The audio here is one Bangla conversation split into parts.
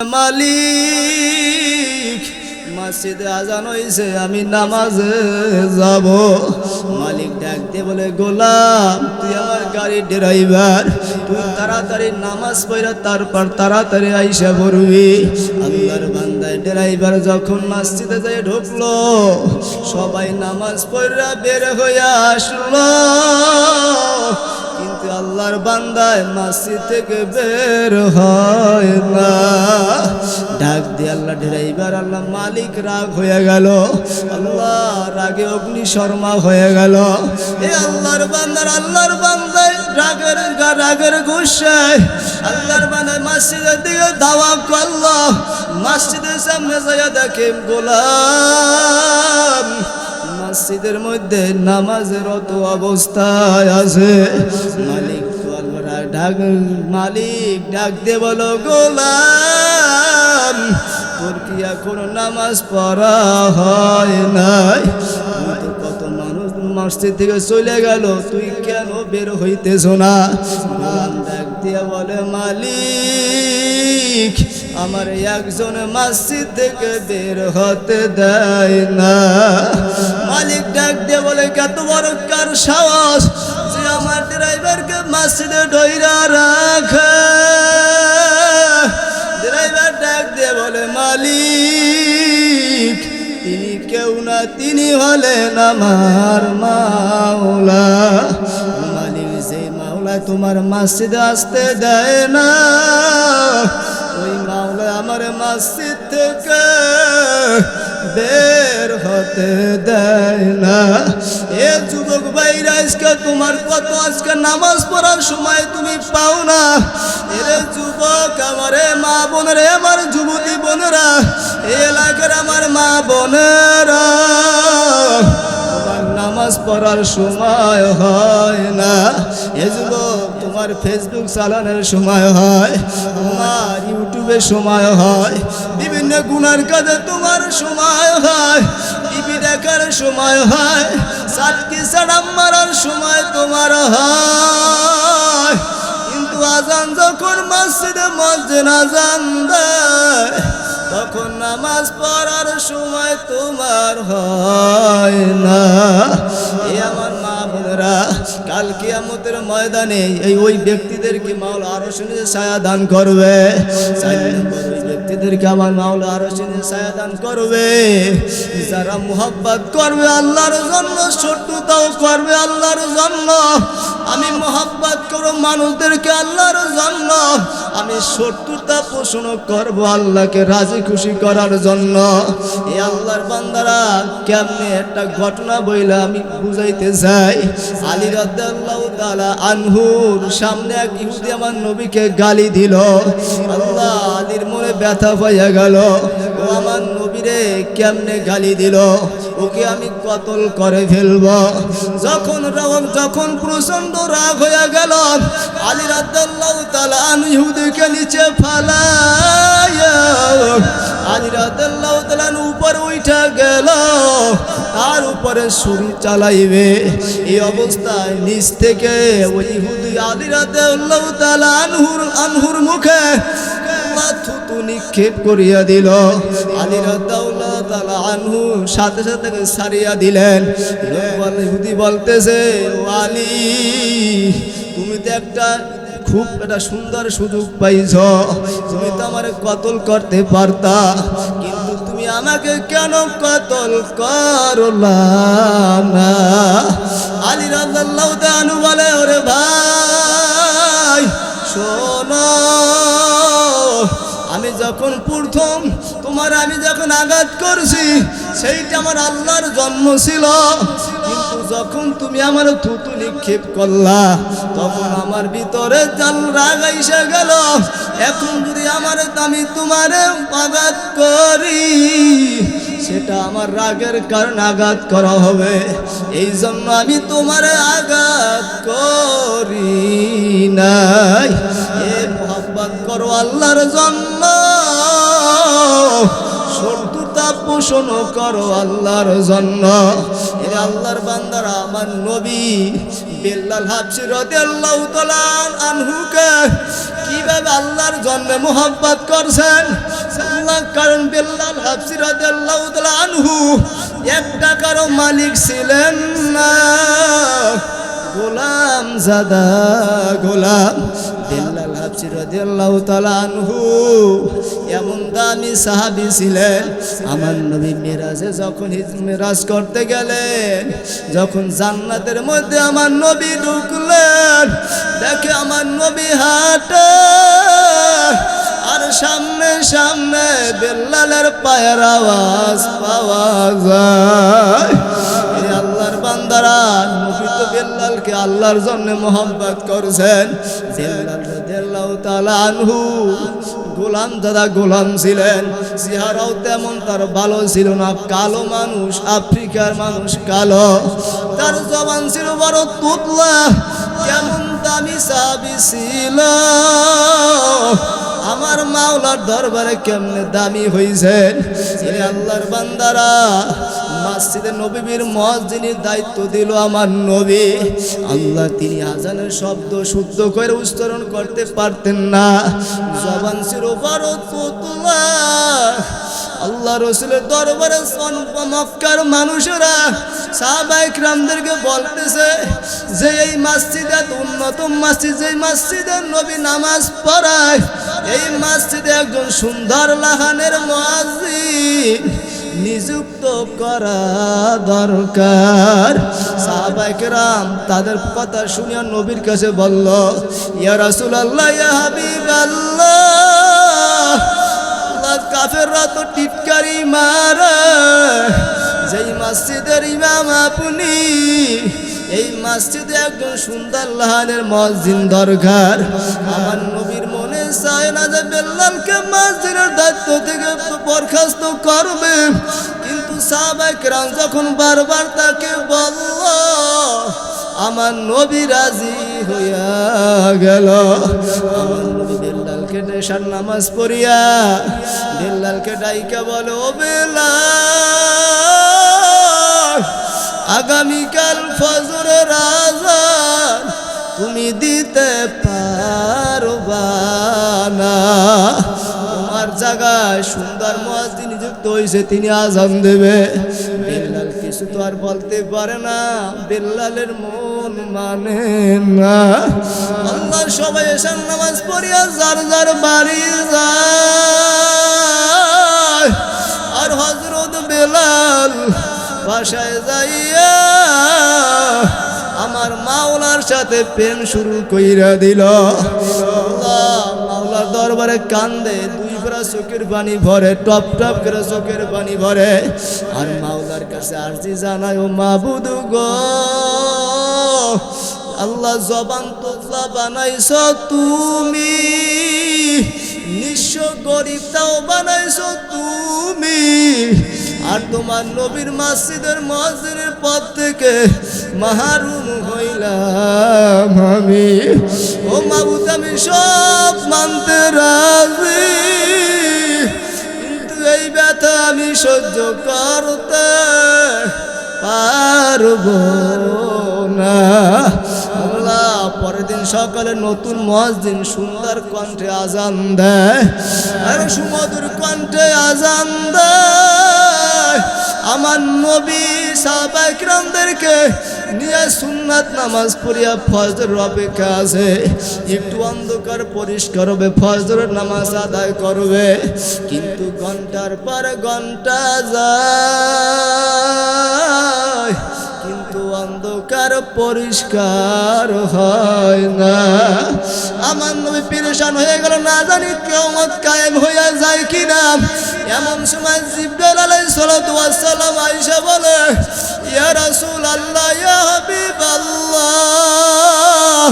মালিক, মসজিদে আজান হইছে, আমি নামাজে যাব। মালিক ডাক দিয়ে বলে, গোলাম, তুই আমার গাড়ির ড্রাইভার, তুই তাড়াতাড়ি নামাজ পড়া, তারপর তাড়াতাড়ি আইসা পড়বি। আল্লাহর বান্দায় ড্রাইভার যখন মসজিদে যায় ঢুকলো, সবাই নামাজ পড়া বের হইয়া আসলো। আল্লাহর বান্দায় মসজিদ থেকে বের হয় না। ডাক দিয়ে আল্লাহ ড্রাইভার আল্লাহ মালিক রাগ হয়ে গেল। আল্লাহ রাগে অগ্নি শর্মা হয়ে গেল। এ আল্লাহর বান্দার, আল্লাহর বান্দায় রাগের রাগের গুসায় আল্লাহর বান্দায় মসজিদের দিকে দাওয়া করল। মসজিদের সামনে যাইয়া দেখে গোলাম। মসজিদের মধ্যে নামাজের অত অবস্থায় আছে। মালিক ডাক মালিক ডাক দে বলো, গোলাম, তোর কি এখনও নামাজ পড়া হয় নাই? কত মানুষ, মসজিদ থেকে চলে গেল, তুই কেন বের হইতেছ না? ডাক দিয়ে বলে, মালিক আমার একজন মসজিদ থেকে বের হতে দেয় না। মালিক ডাক দিয়ে বলে কত বড় কার সাহস যে আমার ড্রাইভারকে মসজিদে ডইরা রাখে? ড্রাইভার ডাক দিয়ে বলে, মালিক, তিনি কেউ না, তিনি হলেন আমার মাওলা। মালিক, যে মাওলা তোমার মসজিদে আসতে দেয় না। আমার মসজিদ থেকে বের হতে দেয় না। এ যুবক ভাইরা, আজকে তোমার কত? আজকে নামাজ পড়ার সময় তুমি পাও না। এরে যুবক, আমার মা বোনেরা আমার যুবতী বোনেরা এলাকার আমার মা বোনেরা। নামাজ পড়ার সময় হয় না। এ যুবক, তোমার ফেসবুক চালানোর সময় হয়, তোমার ইউটিউবে সময় হয়, বিভিন্ন গুণার কাজে তোমার সময় হয় টিভি দেখার সময় হয়, সাতকি সাড়াম মারার সময় তোমার হয়। কিন্তু আজান যখন মসজিদে মসজিদ আজান দেয় তখন নামাজ পড়ার সময় তোমার হয় না। এ আমার মা বোনেরা, কাল কিয়ামতের ময়দানে এই ওই ব্যক্তিদেরকে মাওলা আরও শুনে ছায়া দান করবে। ব্যক্তিদেরকে আমার মাওলা আরও শুনে ছায়া দান করবে। যারা মোহাব্বত করবে আল্লাহর জন্য, শত্রুতাও করবে আল্লাহর জন্য। আমি মোহাব্বত করব মানুষদেরকে আল্লাহর জন্য। আমি শত্রুতা পোষণ করব আল্লাহকে রাজি খুশি করার জন্য। এই আল্লাহর বান্দারা কেমনে একটা ঘটনা বইলে আমি বুঝাইতে চাই। আলী রাদ্দাল্লাহ তাআলা আনহুর সামনে এক ইহুদি আমার নবীকে গালি দিল। আল্লাহ আলীর মনে ব্যথা পাইয়া গেল। ও আমার নবীরে কেমনে গালি দিল? ওকে আমি কতল করে ফেলব? যখন রাগ যখন প্রচণ্ড রাগ হয়ে গেল, আলী রাদ্দাল্লাহ আনহু ইহুদিকে নিচে ফালাইয়া, আলী রাদ্দাল্লাহ তাআলা উপর উঠা গেল। তার উপরে ছুরি চালাইবে। এই অবস্থায় নিচ থেকে ওই ইহুদি আলী রাদ্দাল্লাহ তাআলা আনহুর আনহুর মুখে থুতু নিক্ষেপ করিয়া দিল। আলী আনহু সাথে সাথে সারিয়া দিলেন। ইহুদি বলতেছে আলী, তুমি তো একটা খুব একটা সুন্দর সুযোগ পাইছ। তুমি তো আমার কতল করতে পারতা, কিন্তু তুমি আমাকে কেন কতল করলা আলী রাদ্দাল্লাহ বলে, ওরে ভাই যখন প্রথম তোমার আমি যখন আঘাত করছি, সেইটা আমার আল্লাহর জন্ম ছিল। কিন্তু যখন তুমি আমার থুতু নিক্ষেপ করলা, তখন আমার ভিতরে জাল রাগ এসে গেল। এখন যদি আমার আমি তোমার আঘাত করি, সেটা আমার রাগের কারণে আঘাত করা হবে। এই জন্য আমি তোমার আঘাত করি নাই। এ মোহাব্বত করো আল্লাহর জন্য শত্রুতা পোষণ করো আল্লাহর জন্য। এ আল্লাহর বান্দারা আমার নবী বিল্লাল হাবসি রাদিয়াল্লাহু তাআলা আনহুকে কীভাবে আল্লাহর জন্য মোহাব্বত করছেন? আল্লাহ, কারণ বিল্লাল হাবসি রাদিয়াল্লাহু তাআলা আনহু এক টাকারও মালিক ছিলেন না। গোলাম জাদা গোলাম। বিল্লাল হাবসি রাদিয়াল্লাহু তাআলা এমন দামি সাহাবী ছিলেন। আমার নবী মিরাজে যখন মিরাজ করতে গেলেন, যখন জান্নাতের মধ্যে আমার নবী ঢুকলেন, দেখে আমার নবী হাঁটা। আর সামনে সামনে বেল্লালের পায়ের আওয়াজ পাওয়া যায়। বান্দারা, নবী তো বেল্লালকে আল্লাহর জন্য মোহাম্মত করছেন। আনহু গোলাম দাদা গোলাম ছিলেন। চেহারাও তেমন তার ভালো ছিল না, কালো মানুষ, আফ্রিকার মানুষ কালো। তার জবান ছিল বড় তুতলা, কেমন দামি সাবি ছিল। আমার মাওলার দরবারে কেমনে দামি হইছেন? এই আল্লাহর বান্দারা মসজিদে নবীর মসজিদের দায়িত্ব দিল আমার নবী। আল্লাহ তিনি আজানের শব্দ শুদ্ধ করে উচ্চারণ করতে পারতেন না। জবান ছিল তুতলা আল্লাহ রসুলের দরবারে মক্কার মানুষেরা সাহাবাইক রামদেরকে বলতেছে যে, এই মসজিদে উন্নত মসজিদ যে মসজিদে নবী নামাজ পড়ায়, এই মসজিদে একজন সুন্দর লাহানের মসজিদ। নিযুক্ত করা দরকার। সাহাবাইক রাম তাদের কথা শুনিয়া নবীর কাছে বলল, ইয়া রাসুল ইয়া আল্লাহ কাফেররা তো টিটকারি মারে। যেই মসজিদের ইমাম আপনি, এই মসজিদে একজন সুন্দর লাহানের মসজিদ দরকার। আমার বরখাস্ত করবে। কিন্তু যখন বারবার তাকে বলল, আমার নবী রাজি হইয়া গেল। নামাজ পড়িয়া বেল্লালকে ডাইকা বলে, ও বেলাল আগামীকাল ফজরের আজান, তুমি তোমার জায়গায় সুন্দর মসজিদ নিযুক্ত হয়েছে, তিনি আজান দেবে। বেল্লাল কিছু তো আর বলতে পারে না, বেল্লালের মন মানে না। আল্লাহ সবাই এসান নামাজ পড়িয়া যার যার বাড়ি যায়। আর হজরত বেলাল বাসায় যাইয়া আমার মাওলার সাথে প্রেম শুরু কইরা দিল। দরবারে কান্দে, দুই ফেরা চোখের পানি ভরে, টপ টপ করে চোখের পানি ভরে। আর মাওলার কাছে আরজি জানায় ও মাবুদ গো, আল্লাহ জবান তোতলা বানাইছ তুমি। নিঃস্ব গরিবটাও বানাইছ তুমি। আর তোমার নবীর মসজিদের মসজিদের পথ থেকে মাহারুম হইলাম আমি। ও মাবুদ, আমি সব মানতে রাজি। কিন্তু এই ব্যথা আমি সহ্য করতে পারব না। পরের দিন সকালে নতুন মসজিদ সুন্দর কণ্ঠে আজান দেয়। আর সুমধুর কণ্ঠে আজান দেয়। আমার নবী সাহবাইকরামদেরকে নিয়ে সুন্নাত নামাজ পড়িয়া ফজর অপেক্ষা আছে। একটু অন্ধকার পরিষ্কার হবে ফজর নামাজ আদায় করবে। কিন্তু ঘণ্টার পর ঘণ্টা যায়, কিন্তু অন্ধকার পরিষ্কার হয় না। আমার নবী পেরেশান হয়ে গেল, না জানি কেমত কায়েম হইয়া যায় কিনা। এমন সময় জিব্রাইল আলাইহিস সালাতু ওয়াস সালাম বলে, ইয়া রাসূল আল্লাহ ইয়া হাবিব আল্লাহ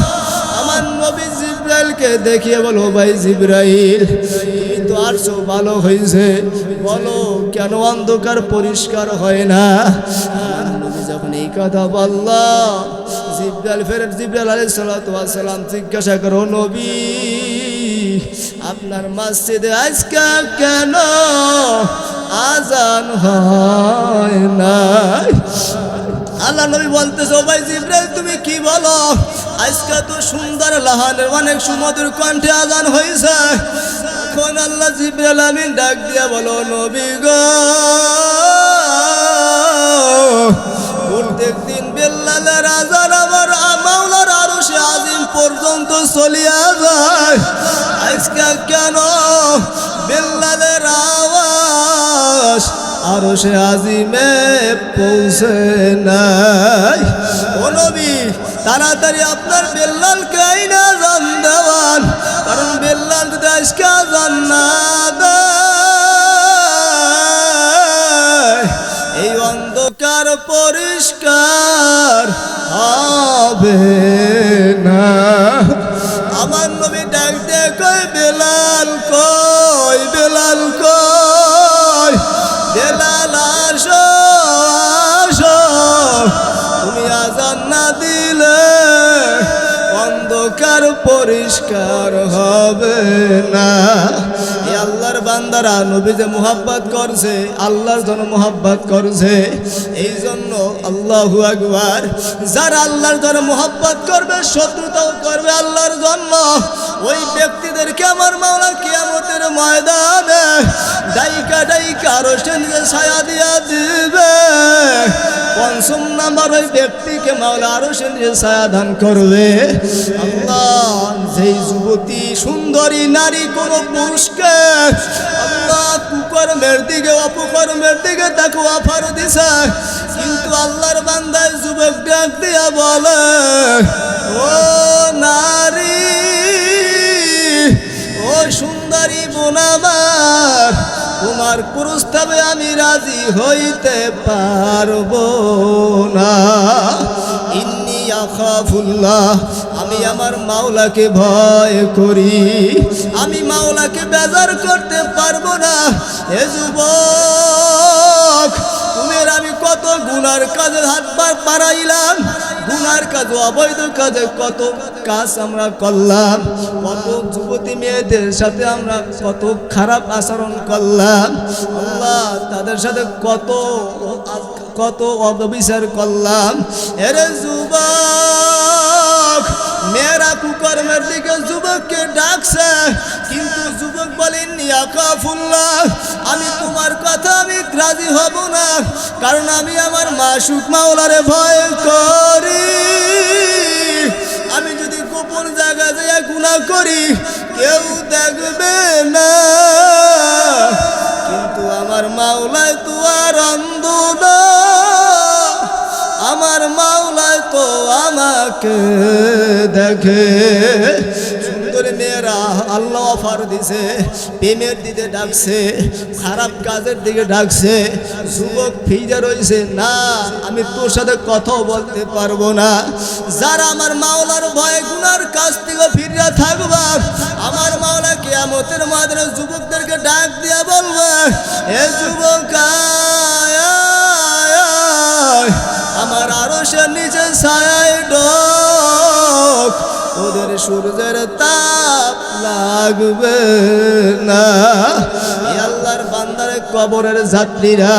আমার নবী জিব্রাইলকে দেখিয়ে বলো, ভাই জিব্রাইল তো আরছো ভালো হয়েছে বলো, কেন অন্ধকার পরিষ্কার হয় না? যখন এই কথা বলল, জিব্রাইল ফেরত জিব্রাইল ওয়াস সালাম জিজ্ঞাসা করো নবী আপনার মসজিদে আজকে কেন আজান হয় না আল্লাহ নবী বলতেছে, ও ভাই জিব্রাইল, তুমি কি বলো? আজকে তো সুন্দর লাহানের অনেক সুমধুর কণ্ঠে আজান হয়েছে এখন আল্লাহ জিব্রাইল আমিন ডাক দিয়া বলো, নবী গো দিন সে পর্যন্ত চলিয়া যায়। আজকে কেন বেল্লালের আওয়াজ আরও সে আজিমে পৌঁছে নাই? ও তাড়াতাড়ি আপনার বেল্লালকে আইনা জান দেওয়ান, কারণ বেল্লাল যদি আজকে জান না এই অন্ধকার পরিষ্কার হবে। অন্ধকার পরিষ্কার হবে না। আল্লাহর বান্দারা নবী যে মোহাব্বত করছে, আল্লাহর জন্য মোহাব্বত করছে এই জন্য আল্লাহু আকবার। যারা আল্লাহর জন্য মোহাব্বত করবে, শত্রুতাও করবে আল্লাহর জন্য। ওই ব্যক্তিদেরকে আমার মাওলা কিয়ামতের ময়দানে ডাইকা ডাইকা রোশে নিজে ছায়া দিয়া দিবে। পঞ্চম নাম্বার ওই ব্যক্তিকে মাওলা আরও সে ছায়া দান করবে। আল্লাহ, যেই যুবতী সুন্দরী নারী কোন পুরুষকে আল্লাহ কুকর্মের দিকে, অপকর্মের দিকে তাকে অফার দিছে কিন্তু আল্লাহর বান্দায় যুবক ডাক দিয়া বলে, ও নারী, ও সুন্দরী বোনামার তোমার প্রস্তাবে আমি রাজি হইতে পারব না। ইন্নি আখাফুল্লাহ আমি আমার মাওলাকে ভয় করি। আমি মাওলাকে বেজার করতে পারব না। হে যুবক তুমি আর আমি কত গুনার কাজে হাত পারাইলাম গুনার কাজ, অবৈধ কাজে কত কাজ আমরা করলাম। কত যুবতী মেয়েদের সাথে আমরা কত খারাপ আচরণ করলাম। আল্লাহ তাদের সাথে কত কত অববিচার করলাম। এরে যুবক মেয়েরা কুকর্মের দিকে যুবককে ডাকছে, কিন্তু যুবক বলেন নিয়াকাফুল্লাহ আমি তোমার কথা আমি রাজি হব না, কারণ আমি আমার মাসুক মাওলারে ভয় করি। আমি যদি গোপন জায়গা যায় গুণা করি, কেউ দেখবে না। কিন্তু আমার মাওলায় তো আর অন্ধ না, আমার মাওলায় তো আমাকে দেখে সুন্দর মেয়েরা আল্লাহ অফার দিছে, প্রেমের দিকে ডাকছে, খারাপ কাজের দিকে ডাকছে, যুবক ফিজে রয়েছে, না, আমি তোর সাথে কথাও বলতে পারব না যারা আমার মাওলার ভয়ে গুনার কাছ থেকে ফিরে থাকবা, আমার মাওলা কেয়ামতের মাধ্যমে যুবকদেরকে ডাক দিয়া বলবে, এ যুবক। আমার আরও সে নিচে ছায় ওদের সূর্যের তাপ লাগবে না। আল্লাহর বান্দার কবরের যাত্রীরা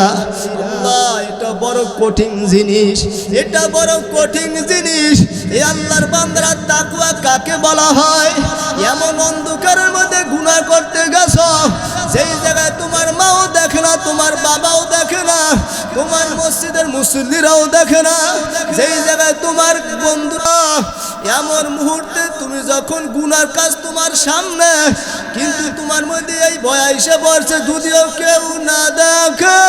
এটা বড় কঠিন জিনিস, এটা বড় কঠিন জিনিস। এই আল্লাহর বান্দারা তাকুয়া কাকে বলা হয়? এমন অন্ধকারের মধ্যে গুনাহ করতে গেছো? যেই জায়গায় তোমার মাও দেখে না, তোমার বাবাও দেখে না, তোমার মসজিদের মুসল্লিরাও দেখে না, যেই জায়গায় তোমার বন্ধুরা এমন মুহূর্তে তুমি যখন গুনার কাজ তোমার সামনে, কিন্তু তোমার মধ্যে এই ভয় এসে পড়ছে, যদিও কেউ না দেখে।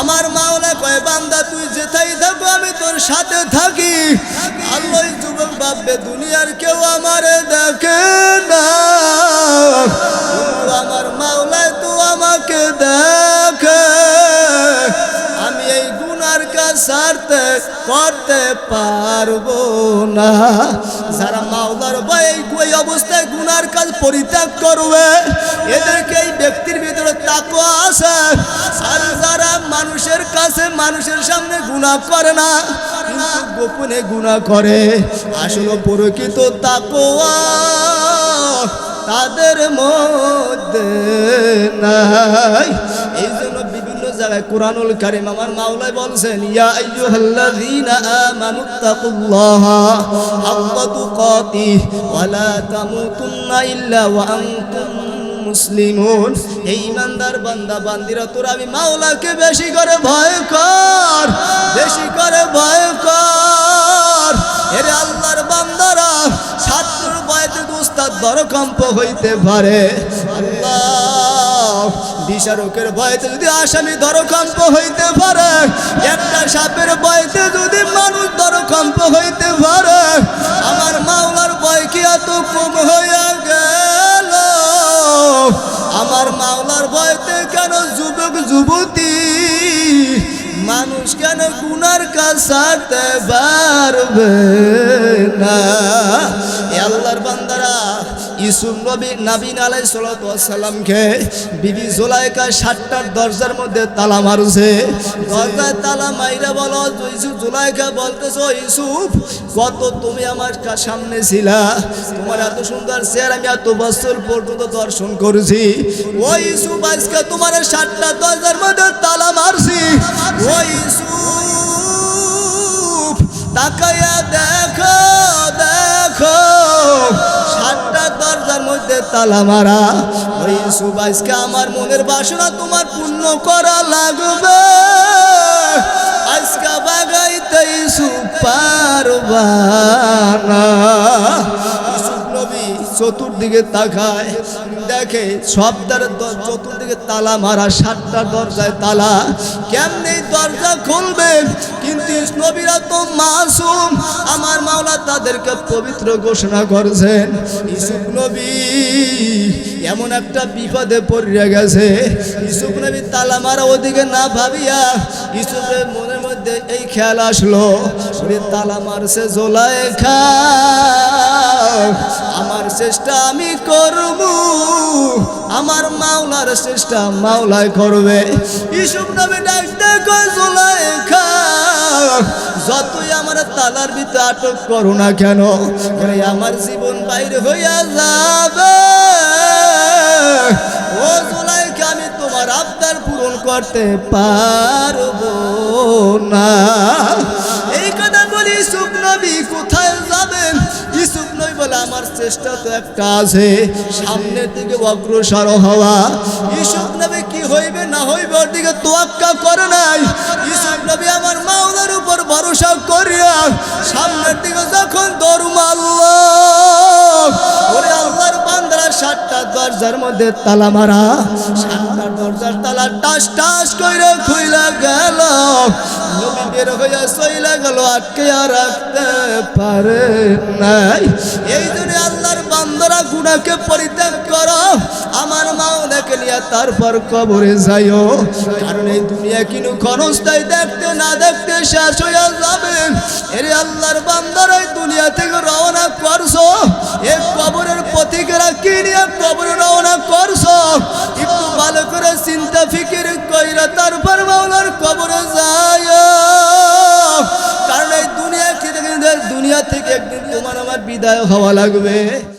আমার মাওলা কয়, বান্দা, তুই যেথাই থাকো, আমি তোর সাথে থাকি। আল্লাহ যুবক ভাববে, দুনিয়ার কেউ আমারে দেখে না। আমার মাওলায় তো আমাকে দেখে। সারতে, করতে পারব না। যারা মাওলার ভয়ে এই অবস্থায় গুনার কাজ পরিত্যাগ করবে এদেরকে এই ব্যক্তির ভিতরে আছে। আর যারা মানুষের কাছে মানুষের সামনে গুনাহ করে না গোপনে গুনাহ করে, আসলে প্রকৃত তাকওয়া তাদের মধ্যে নাই। এই জন্য জায়গায় কোরআনুল কারিম আমার মাওলাই বলছেন, ইয়া আইয়ুহাল্লাযীনা আমানুত্তাকুল্লাহা হাক্কা তুকাতিহ ওয়া লা তামুতুন্না ইল্লা ওয়া আনতুম মুসলিমুন। এই ইমানদার বান্দা, বান্দিরা, তোর আমি মাওলাকে বেশি করে ভয় কর, বেশি করে ভয় কর। এর আল্লাহর বান্দারা ছাত্রর ভয়তে উস্তাদ দরকম্প হইতে পারে। বিচারকের ভয়তে যদি আসামি দরকম্প হইতে পারে, একটা সাপের ভয়তে যদি মানুষ দরকম্প হইতে পারে, আমার মাওলার ভয় কি এত কম হইয়া গেল? আমার মাওলার ভয়তে কেন যুবক, যুবতী? মানুষ কেন গুনার কাজ ছাড়তে পারবে না? আল্লাহর বান্দারা ইসুফ নবী নাবিন আলাই সালামকে বিবি জোলাইকা সাতটার দরজার মধ্যে তালা মারছে। দরজায় তালা মাইরা বলো ইসুফ জোলাইকা বলতেছ, ইসুফ, কত তুমি আমার সামনে ছিলা? তোমার এত সুন্দর চেয়ার আমি এত বছর পর্যন্ত দর্শন করেছি। ও ইসুফ, আজকে তোমার সাতটা দরজার মধ্যে তালা মারছি। ও ইসুফ, তাকাইয়া দেখো। তালা মারা ওই সুবাইসকে আমার মনের বাসনা তোমার পূর্ণ করা লাগবে। আজকা বাগাইতে ইসুফ পারবা না। ইসুফ নবী চতুর্দিকে তাকায়, দেখে সব দ্বারের দ- চতুর্দিকে তালা মারা, সাতটা দরজায় তালা। কেমনি দরজা খুলবেন কিন্তু নবীরা তো মাসুম, আমার মাওলা তাদেরকে পবিত্র ঘোষণা করেছেন ইসুফ নবী এমন একটা বিপদে পড়িয়া গেছে। ইসুফ নবী তালা মারা ওদিকে না ভাবিয়া ইসুফের মনের মধ্যে এই খেয়াল আসলো তালা মারছে জোলায় খা চেষ্টা আমি করব। আমার মাওলার চেষ্টা মাওলায় করবে। ইসুফ নবী ডাকতে কয় খা যতই আমার তালার ভিতরে আটক করো না কেন আমার জীবন বাইরে হইয়া যাবে। ও জোলাইকে আমি তোমার আবদার পূরণ করতে পারব না। এই কথা বলি ইসুফ নবী কোথায় যাবেন নই বলে আমার চেষ্টা তো একটা আছে সামনের দিকে অগ্রসর হওয়া। ইসুফ নবী কি হইবে না হইবে ওর দিকে তোয়াক্কা করে নাই। ইসুফ নবী আমার মাওলার উপর ভরসা করিয়া সামনের দিকে যখন দরমাল ওরে আল্লাহর সাতটা দরজার মধ্যে তালা মারা। সাতটা দরজার তালা টাস টাস করে খুইলা গেল। সইলা গেল আটকে রাখতে পারে নাই। এই জন্য বান্দারা গুনাহকে পরিত্যাগ করো। আমার মাওলাকে নিয়ে তারপর কবরে যাইও। কারণ এই দুনিয়া কিনু ক্ষণস্থায়ী দেখতে না দেখতে শেষ হইয়া যাবে। এর আল্লাহর বান্দার এই দুনিয়া থেকে রওনা করছ। এ কবরের প্রতীকেরা কি নিয়ে কবরে রওনা করছ? একটু ভালো করে চিন্তা ফিকির কইরা তারপর মাওলার কবরে যায় কারণ এই দুনিয়া কি দুনিয়া থেকে একদিন তোমার আমার বিদায় হওয়া লাগবে।